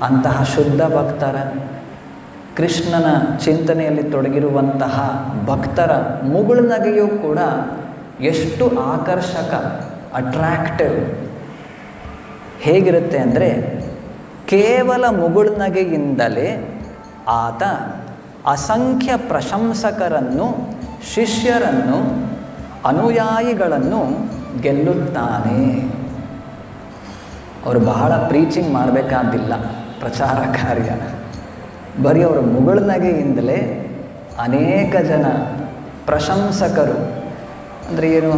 ಅಂತಹ ಶುದ್ಧ ಭಕ್ತರ, ಕೃಷ್ಣನ ಚಿಂತನೆಯಲ್ಲಿ ತೊಡಗಿರುವಂತಹ ಭಕ್ತರ ಮುಗುಳುನಗೆಯೂ ಕೂಡ ಎಷ್ಟು ಆಕರ್ಷಕ ಅಟ್ರಾಕ್ಟಿವ್ ಹೇಗಿರುತ್ತೆ ಅಂದರೆ ಕೇವಲ ಮುಗುಳ್ನಗೆಯಿಂದಲೇ ಆತ ಅಸಂಖ್ಯ ಪ್ರಶಂಸಕರನ್ನು, ಶಿಷ್ಯರನ್ನು, ಅನುಯಾಯಿಗಳನ್ನು ಗೆಲ್ಲುತ್ತಾನೆ. ಅವರು ಬಹಳ ಪ್ರೀಚಿಂಗ್ ಮಾಡಬೇಕಾದಿಲ್ಲ. ಪ್ರಚಾರ ಕಾರ್ಯ. ಬರೀ ಅವರ ಮುಗುಳುನಗೆಯಿಂದಲೇ ಅನೇಕ ಜನ ಪ್ರಶಂಸಕರು, ಅಂದರೆ ಏನು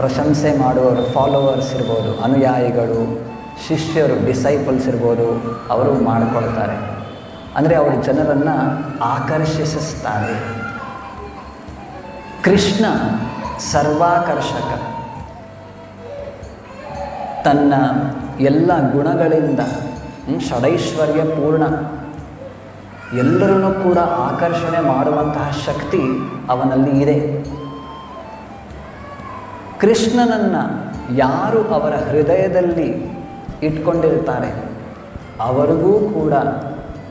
ಪ್ರಶಂಸೆ ಮಾಡುವವರು ಫಾಲೋವರ್ಸ್ ಇರ್ಬೋದು, ಅನುಯಾಯಿಗಳು, ಶಿಷ್ಯರು ಡಿಸೈಪಲ್ಸ್ ಇರ್ಬೋದು, ಅವರು ಮಾಡಿಕೊಳ್ತಾರೆ. ಅಂದರೆ ಅವರು ಜನರನ್ನು ಆಕರ್ಷಿಸುತ್ತಾರೆ. ಕೃಷ್ಣ ಸರ್ವಾಕರ್ಷಕ. ತನ್ನ ಎಲ್ಲ ಗುಣಗಳಿಂದ ಷಡೈಶ್ವರ್ಯ ಪೂರ್ಣ. ಎಲ್ಲರನ್ನೂ ಕೂಡ ಆಕರ್ಷಣೆ ಮಾಡುವಂತಹ ಶಕ್ತಿ ಅವನಲ್ಲಿ ಇದೆ. ಕೃಷ್ಣನನ್ನು ಯಾರು ಅವರ ಹೃದಯದಲ್ಲಿ ಇಟ್ಕೊಂಡಿರ್ತಾರೆ, ಅವರಿಗೂ ಕೂಡ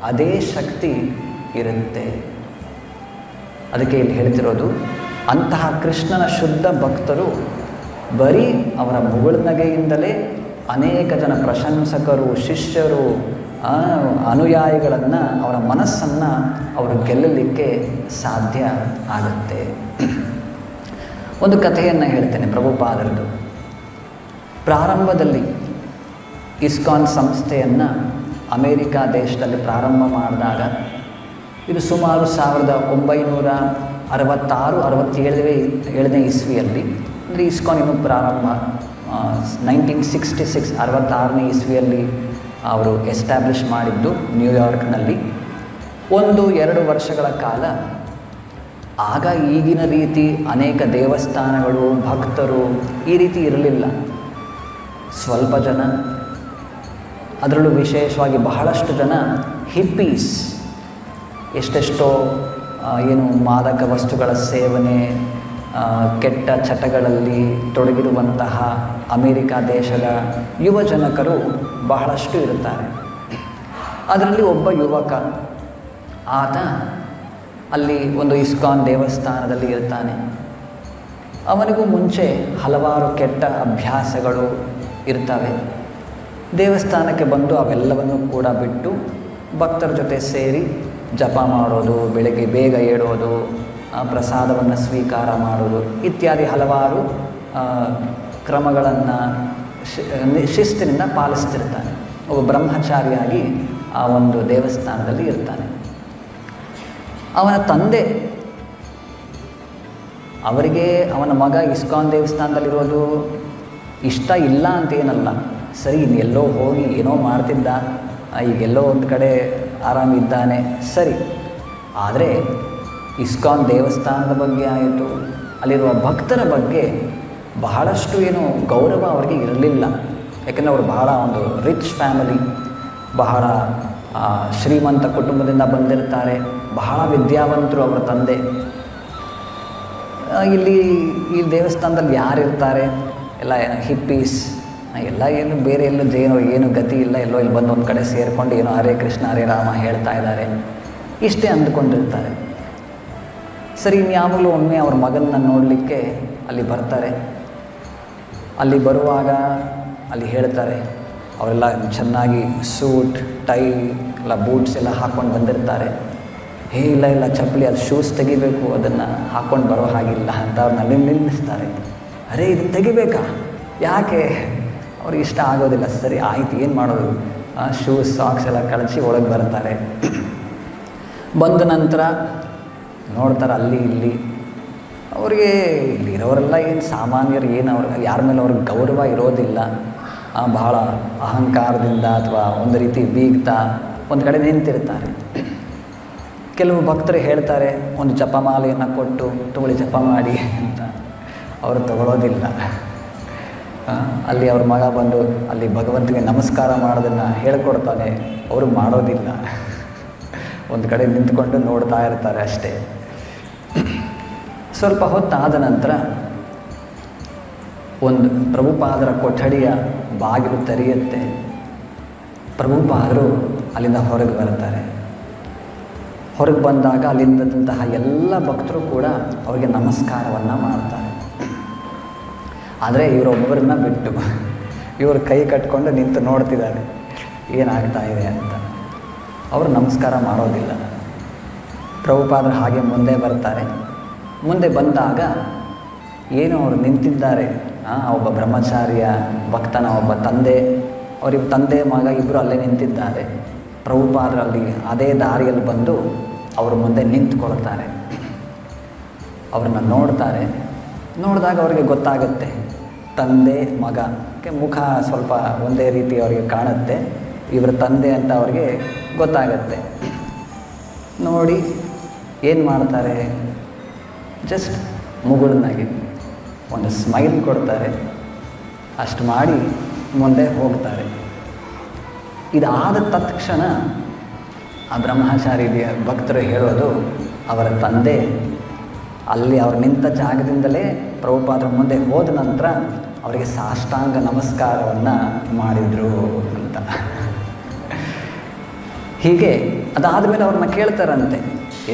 ಅದೇ ಶಕ್ತಿ ಇರುತ್ತೆ. ಅದಕ್ಕೆ ಇಲ್ಲಿ ಹೇಳ್ತಿರೋದು, ಅಂತಹ ಕೃಷ್ಣನ ಶುದ್ಧ ಭಕ್ತರು ಬರೀ ಅವರ ಮುಗುಳ್ನಗೆಯಿಂದಲೇ ಅನೇಕ ಜನ ಪ್ರಶಂಸಕರು, ಶಿಷ್ಯರು ಅನುಯಾಯಿಗಳನ್ನು ಅವರ ಮನಸ್ಸನ್ನು ಅವರು ಗೆಲ್ಲಲಿಕ್ಕೆ ಸಾಧ್ಯ ಆಗುತ್ತೆ. ಒಂದು ಕಥೆಯನ್ನು ಹೇಳ್ತೇನೆ ಪ್ರಭುಪಾದರದು. ಪ್ರಾರಂಭದಲ್ಲಿ ಇಸ್ಕಾನ್ ಸಂಸ್ಥೆಯನ್ನು ಅಮೇರಿಕಾ ದೇಶದಲ್ಲಿ ಪ್ರಾರಂಭ ಮಾಡಿದಾಗ ಇದು ಸುಮಾರು ಸಾವಿರದ ಒಂಬೈನೂರ ಅರವತ್ತಾರು, ಅರವತ್ತೇಳನೇ, ಏಳನೇ ಇಸ್ವಿಯಲ್ಲಿ ಅಂದರೆ ಇಸ್ಕಾನ್ ಇನ್ನೂ ಪ್ರಾರಂಭ ನೈನ್ಟೀನ್ ಸಿಕ್ಸ್ಟಿ ಸಿಕ್ಸ್ ಅರವತ್ತಾರನೇ ಇಸ್ವಿಯಲ್ಲಿ ಅವರು ಎಸ್ಟಾಬ್ಲಿಷ್ ಮಾಡಿದ್ದು ನ್ಯೂಯಾರ್ಕ್ನಲ್ಲಿ. ಒಂದು, ಎರಡು ವರ್ಷಗಳ ಕಾಲ ಆಗ ಈಗಿನ ರೀತಿ ಅನೇಕ ದೇವಸ್ಥಾನಗಳು, ಭಕ್ತರು ಈ ರೀತಿ ಇರಲಿಲ್ಲ. ಸ್ವಲ್ಪ ಜನ, ಅದರಲ್ಲೂ ವಿಶೇಷವಾಗಿ ಬಹಳಷ್ಟು ಜನ ಹಿಪ್ಪೀಸ್ ಎಷ್ಟೆಷ್ಟೋ ಏನು ಮಾದಕ ವಸ್ತುಗಳ ಸೇವನೆ ಕೆಟ್ಟ ಚಟಗಳಲ್ಲಿ ತೊಡಗಿರುವಂತಹ ಅಮೇರಿಕಾ ದೇಶದ ಯುವಜನಕರು ಬಹಳಷ್ಟು ಇರುತ್ತಾರೆ. ಅದರಲ್ಲಿ ಒಬ್ಬ ಯುವಕ, ಆತ ಅಲ್ಲಿ ಒಂದು ಇಸ್ಕಾನ್ ದೇವಸ್ಥಾನದಲ್ಲಿ ಇರ್ತಾನೆ. ಅವನಿಗೂ ಮುಂಚೆ ಹಲವಾರು ಕೆಟ್ಟ ಅಭ್ಯಾಸಗಳು ಇರ್ತವೆ. ದೇವಸ್ಥಾನಕ್ಕೆ ಬಂದು ಅವೆಲ್ಲವನ್ನು ಕೂಡ ಬಿಟ್ಟು ಭಕ್ತರ ಜೊತೆ ಸೇರಿ ಜಪ ಮಾಡೋದು, ಬೆಳಗ್ಗೆ ಬೇಗ ಏಳೋದು ಪ್ರಸಾದವನ್ನು ಸ್ವೀಕಾರ ಮಾಡೋದು ಇತ್ಯಾದಿ ಹಲವಾರು ಕ್ರಮಗಳನ್ನು ಶಿಸ್ತಿನಿಂದ ಪಾಲಿಸ್ತಿರ್ತಾನೆ. ಒಬ್ಬ ಬ್ರಹ್ಮಚಾರಿಯಾಗಿ ಆ ಒಂದು ದೇವಸ್ಥಾನದಲ್ಲಿ ಇರ್ತಾನೆ. ಅವನ ತಂದೆ ಅವರಿಗೆ ಅವನ ಮಗ ಇಸ್ಕಾನ್ ದೇವಸ್ಥಾನದಲ್ಲಿರೋದು ಇಷ್ಟ ಇಲ್ಲ ಅಂತೇನಲ್ಲ ಸರಿ ಎಲ್ಲೋ ಹೋಗಿ ಏನೋ ಮಾಡ್ತಿದ್ದ ಈಗೆಲ್ಲೋ ಒಂದು ಕಡೆ ಆರಾಮಿದ್ದಾನೆ, ಸರಿ. ಆದರೆ ಇಸ್ಕಾನ್ ದೇವಸ್ಥಾನದ ಬಗ್ಗೆ ಆಯಿತು, ಅಲ್ಲಿರುವ ಭಕ್ತರ ಬಗ್ಗೆ ಬಹಳಷ್ಟು ಏನು ಗೌರವ ಅವರಿಗೆ ಇರಲಿಲ್ಲ. ಯಾಕೆಂದರೆ ಅವರು ಬಹಳ ಒಂದು ರಿಚ್ ಫ್ಯಾಮಿಲಿ, ಬಹಳ ಶ್ರೀಮಂತ ಕುಟುಂಬದಿಂದ ಬಂದಿರ್ತಾರೆ, ಬಹಳ ವಿದ್ಯಾವಂತರು ಅವರ ತಂದೆ. ಇಲ್ಲಿ ಈ ದೇವಸ್ಥಾನದಲ್ಲಿ ಯಾರಿರ್ತಾರೆ ಎಲ್ಲ ಹಿಪ್ಪೀಸ್ ಎಲ್ಲ ಏನು ಬೇರೆ ಎಲ್ಲೂ ಏನೋ ಏನು ಗತಿ ಇಲ್ಲ, ಎಲ್ಲೋ ಇಲ್ಲಿ ಬಂದು ಒಂದು ಕಡೆ ಸೇರಿಕೊಂಡು ಏನೋ ಹರೇ ಕೃಷ್ಣ, ಹರೇ ರಾಮ ಹೇಳ್ತಾ ಇದ್ದಾರೆ. ಇಷ್ಟೇ ಅಂದ್ಕೊಂಡಿರ್ತಾರೆ. ಸರಿ ಇನ್ಯಾವಾಗಲೂ ಒಮ್ಮೆ ಅವ್ರ ಮಗನನ್ನ ನೋಡಲಿಕ್ಕೆ ಅಲ್ಲಿ ಬರ್ತಾರೆ. ಅಲ್ಲಿ ಬರುವಾಗ ಅಲ್ಲಿ ಹೇಳ್ತಾರೆ, ಅವರೆಲ್ಲ ಚೆನ್ನಾಗಿ ಸೂಟ್, ಟೈ, ಎಲ್ಲ ಬೂಟ್ಸ್ ಎಲ್ಲ ಹಾಕ್ಕೊಂಡು ಬಂದಿರ್ತಾರೆ. ಹೇ, ಇಲ್ಲ ಇಲ್ಲ, ಚಪ್ಪಲಿ, ಅದು ಶೂಸ್ ತೆಗಿಬೇಕು, ಅದನ್ನು ಹಾಕ್ಕೊಂಡು ಬರೋ ಹಾಗಿಲ್ಲ ಅಂತ ಅವ್ರನ್ನ ನಿಲ್ಲಿಸ್ತಾರೆ. ಅರೆ, ಇದು ತೆಗಿಬೇಕಾ? ಯಾಕೆ? ಅವ್ರಿಗೆ ಇಷ್ಟ ಆಗೋದಿಲ್ಲ. ಸರಿ, ಆಯ್ತು, ಏನು ಮಾಡೋದು? ಶೂಸ್ ಸಾಕ್ಸ್ ಎಲ್ಲ ಕಳಚಿ ಒಳಗೆ ಬರ್ತಾರೆ. ಬಂದ ನಂತರ ನೋಡ್ತಾರೆ ಅಲ್ಲಿ, ಇಲ್ಲಿ. ಅವರಿಗೆ ಇಲ್ಲಿರೋರೆಲ್ಲ ಏನು ಸಾಮಾನ್ಯರು ಏನು ಅವ್ರ ಯಾರ ಮೇಲೆ ಅವ್ರಿಗೆ ಗೌರವ ಇರೋದಿಲ್ಲ. ಬಹಳ ಅಹಂಕಾರದಿಂದ ಅಥವಾ ಒಂದು ರೀತಿ ಬೀಗ್ತಾ ಒಂದು ಕಡೆ ನಿಂತಿರ್ತಾರೆ. ಕೆಲವು ಭಕ್ತರು ಹೇಳ್ತಾರೆ, ಒಂದು ಜಪಮಾಲೆಯನ್ನು ಕೊಟ್ಟು ತಗೊಳ್ಳಿ ಜಪ ಮಾಡಿ ಅಂತ. ಅವರು ತಗೊಳ್ಳೋದಿಲ್ಲ ಅಲ್ಲಿ ಅವ್ರ ಮಗ ಬಂದು ಅಲ್ಲಿ ಭಗವಂತನಿಗೆ ನಮಸ್ಕಾರ ಮಾಡೋದನ್ನು ಹೇಳ್ಕೊಡ್ತಾನೆ. ಅವರು ಮಾಡೋದಿಲ್ಲ. ಒಂದು ಕಡೆ ನಿಂತ್ಕೊಂಡು ನೋಡ್ತಾ ಇರ್ತಾರೆ ಅಷ್ಟೇ. ಸ್ವಲ್ಪ ಹೊತ್ತಾದ ನಂತರ ಒಂದು ಪ್ರಭುಪಾದರ ಕೊಠಡಿಯ ಬಾಗಿಲು ತೆರೆಯುತ್ತೆ. ಪ್ರಭುಪಾದರು ಅಲ್ಲಿಂದ ಹೊರಗೆ ಬರ್ತಾರೆ ಹೊರಗೆ ಬಂದಾಗ ಅಲ್ಲಿಂದಂತಹ ಎಲ್ಲ ಭಕ್ತರು ಕೂಡ ಅವರಿಗೆ ನಮಸ್ಕಾರವನ್ನು ಮಾಡ್ತಾರೆ. ಆದರೆ ಇವರೊಬ್ಬರನ್ನ ಬಿಟ್ಟು ಇವರು ಕೈ ಕಟ್ಕೊಂಡು ನಿಂತು ನೋಡ್ತಿದ್ದಾರೆ. ಏನಾಗ್ತಾ ಇದೆ ಅಂತ. ಅವರು ನಮಸ್ಕಾರ ಮಾಡೋದಿಲ್ಲ. ಪ್ರಭುಪಾದರು ಹಾಗೆ ಮುಂದೆ ಬರ್ತಾರೆ. ಮುಂದೆ ಬಂದಾಗ ಏನು ಅವರು ನಿಂತಿದ್ದಾರೆ. ಒಬ್ಬ ಬ್ರಹ್ಮಚಾರಿಯ ಭಕ್ತನ ಒಬ್ಬ ತಂದೆ, ಅವರಿಬ್ಬ ತಂದೆ ಮಗ ಇಬ್ಬರು ಅಲ್ಲೇ ನಿಂತಿದ್ದಾರೆ. ಪ್ರಭುಪಾದರಲ್ಲಿ ಅದೇ ದಾರಿಯಲ್ಲಿ ಬಂದು ಅವ್ರ ಮುಂದೆ ನಿಂತ್ಕೊಳ್ತಾರೆ. ಅವ್ರನ್ನ ನೋಡ್ತಾರೆ. ನೋಡಿದಾಗ ಅವರಿಗೆ ಗೊತ್ತಾಗುತ್ತೆ. ತಂದೆ ಮಗಕ್ಕೆ ಮುಖ ಸ್ವಲ್ಪ ಒಂದೇ ರೀತಿ ಅವರಿಗೆ ಕಾಣುತ್ತೆ. ಇವರ ತಂದೆ ಅಂತ ಅವ್ರಿಗೆ ಗೊತ್ತಾಗತ್ತೆ. ನೋಡಿ, ಏನು ಮಾಡ್ತಾರೆ? ಜಸ್ಟ್ ಮುಗುಳನಾಗಿ ಒಂದು ಸ್ಮೈಲ್ ಕೊಡ್ತಾರೆ. ಅಷ್ಟು ಮಾಡಿ ಮುಂದೆ ಹೋಗ್ತಾರೆ. ಇದಾದ ತತ್ಕ್ಷಣ ಆ ಬ್ರಹ್ಮಚಾರಿ ಭಕ್ತರು ಹೇಳೋದು ಅವರ ತಂದೆ, ಅಲ್ಲಿ ಅವ್ರು ನಿಂತ ಜಾಗದಿಂದಲೇ ಪ್ರಭುಪಾದ್ರ ಮುಂದೆ ಹೋದ ನಂತರ ಅವರಿಗೆ ಸಾಷ್ಟಾಂಗ ನಮಸ್ಕಾರವನ್ನು ಮಾಡಿದರು ಅಂತ. ಹೀಗೆ ಅದಾದ ಮೇಲೆ ಅವ್ರನ್ನ ಕೇಳ್ತಾರಂತೆ.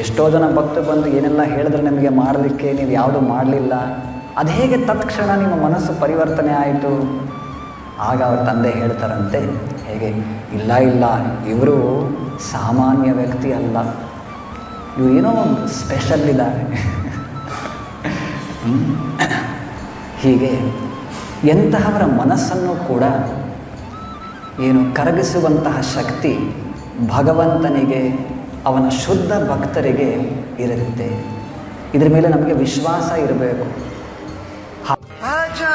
ಎಷ್ಟೋ ಜನ ಭಕ್ತರು ಬಂದು ಏನೆಲ್ಲ ಹೇಳಿದ್ರೆ ನಿಮಗೆ ಮಾಡಲಿಕ್ಕೆ, ನೀವು ಯಾವುದು ಮಾಡಲಿಲ್ಲ. ಅದು ಹೇಗೆ ತತ್ಕ್ಷಣ ನಿಮ್ಮ ಮನಸ್ಸು ಪರಿವರ್ತನೆ ಆಯಿತು? ಆಗ ಅವ್ರ ತಂದೆ ಹೇಳ್ತಾರಂತೆ, ಹೇಗೆ, ಇಲ್ಲ ಇಲ್ಲ, ಇವರು ಸಾಮಾನ್ಯ ವ್ಯಕ್ತಿ ಅಲ್ಲ. ಇವು ಏನೋ ಒಂದು ಸ್ಪೆಷಲ್ ಇದ್ದಾರೆ. ಹೀಗೆ ಎಂತಹವರ ಮನಸ್ಸನ್ನು ಕೂಡ ಏನು ಕರಗಿಸುವಂತಹ ಶಕ್ತಿ ಭಗವಂತನಿಗೆ, ಅವನ ಶುದ್ಧ ಭಕ್ತರಿಗೆ ಇರುತ್ತೆ. ಇದರ ಮೇಲೆ ನಮಗೆ ವಿಶ್ವಾಸ ಇರಬೇಕು.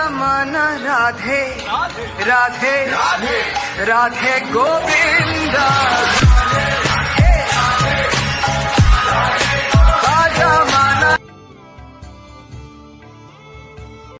ಮನ ರಾಧೆ ರಾಧೆ ರಾಧೆ ಗೋವಿಂದ.